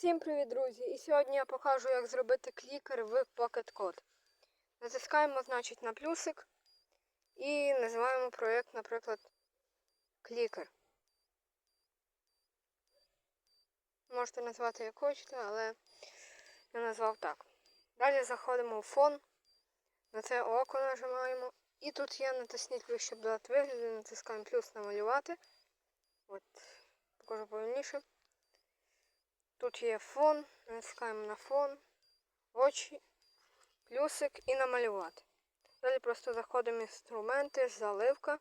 Всім привіт, друзі! І сьогодні я покажу, як зробити клікер в Pocket Code. Натискаємо, значить, на плюсик і називаємо проєкт, наприклад, клікер. Можете назвати як хочете, але я назвав так. Далі заходимо в фон, на це око нажимаємо. І тут є натисніть щоб додати вигляд, натискаємо плюс намалювати. От, покажу повільніше. Тут є фон, натискаємо на фон, очі, плюсик і намалювати. Далі просто заходимо в інструменти, заливка,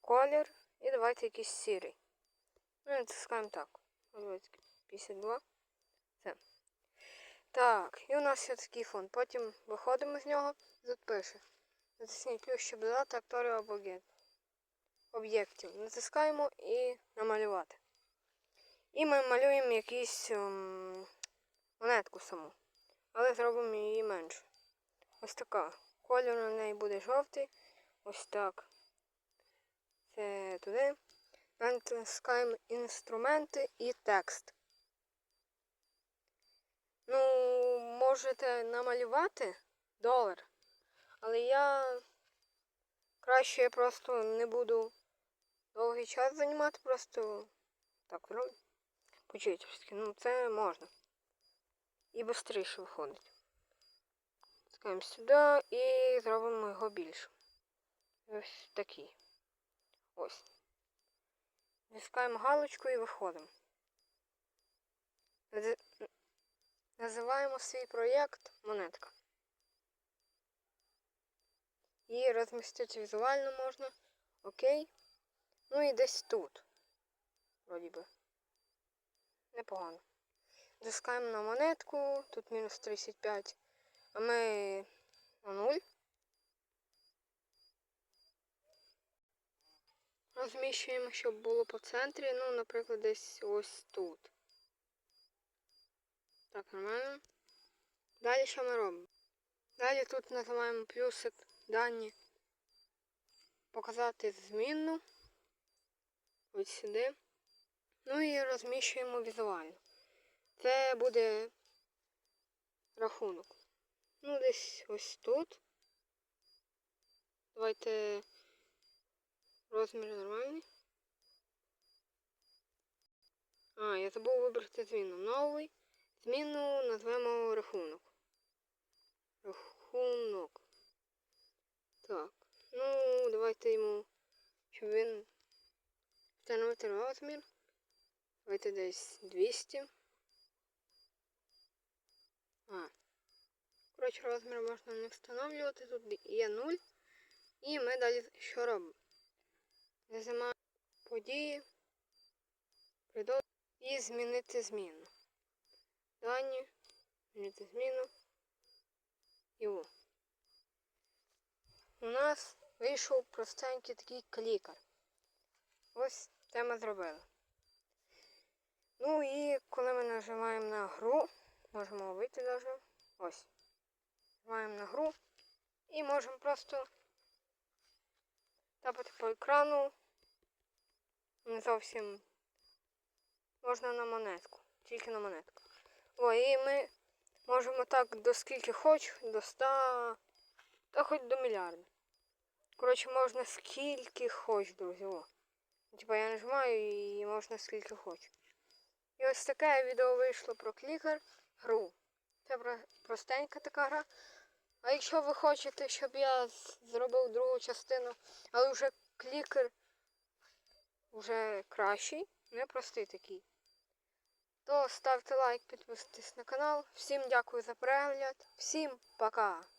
колір і давайте якийсь сірий. Ну і натискаємо так. 52. Все. Так, і у нас є такий фон. Потім виходимо з нього, тут пише. Натисніть плюс, щоб додати акторів або об'єктів. Натискаємо і намалювати. І ми малюємо якусь ем, монетку саму. Але зробимо її менше. Ось така. Кольор на неї буде жовтий. Ось так. Це туди. Натискаємо інструменти і текст. Ну, можете намалювати долар. Але я краще просто не буду довгий час займати, просто так зроблю. По-читерськи, ну це можна. І швидше виходить. Тискаємо сюди і зробимо його більше. Ось такий. Ось. Тискаємо галочку і виходимо. Називаємо свій проєкт монетка. І розмістити візуально можна. Окей. Ну і десь тут. Вроді би. Непогано. Заскаємо на монетку, тут мінус 35, а ми на 0. Розміщуємо, щоб було по центрі, ну, наприклад, десь ось тут. Так, нормально. Далі що ми робимо? Далі тут називаємо плюсик дані. Показати змінну. Ось сюди. Ну і розміщуємо візуально. Це буде рахунок. Ну, десь ось тут. Давайте розмір нормальний. А, я забув вибрати зміну. Новий. Зміну назвемо рахунок. Рахунок. Так. Ну, давайте йому, щоб він встановити розмір. Давайте десь 200. А. Коротше, розмір можна не встановлювати. Тут є 0. І ми далі що робимо? Нажимаємо події, придот і змінити зміну. Дані, змінити зміну. І о. У нас вийшов простенький такий клікер. Ось це ми зробили. Ну і коли ми нажимаємо на гру, можемо вийти навіть. Ось. Нажимаємо на гру і можемо просто тапати по екрану. Не зовсім можна на монетку. Тільки на монетку. О, і ми можемо так до скільки хоч, до 100, та хоч до мільярда. Коротше, можна скільки хоч, друзі. Типа я нажимаю і можна скільки хочу. І ось таке відео вийшло про клікер гру. Це простенька така гра. А якщо ви хочете, щоб я зробив другу частину, але вже клікер вже кращий, не простий такий, то ставте лайк, підписуйтесь на канал. Всім дякую за перегляд. Всім пока!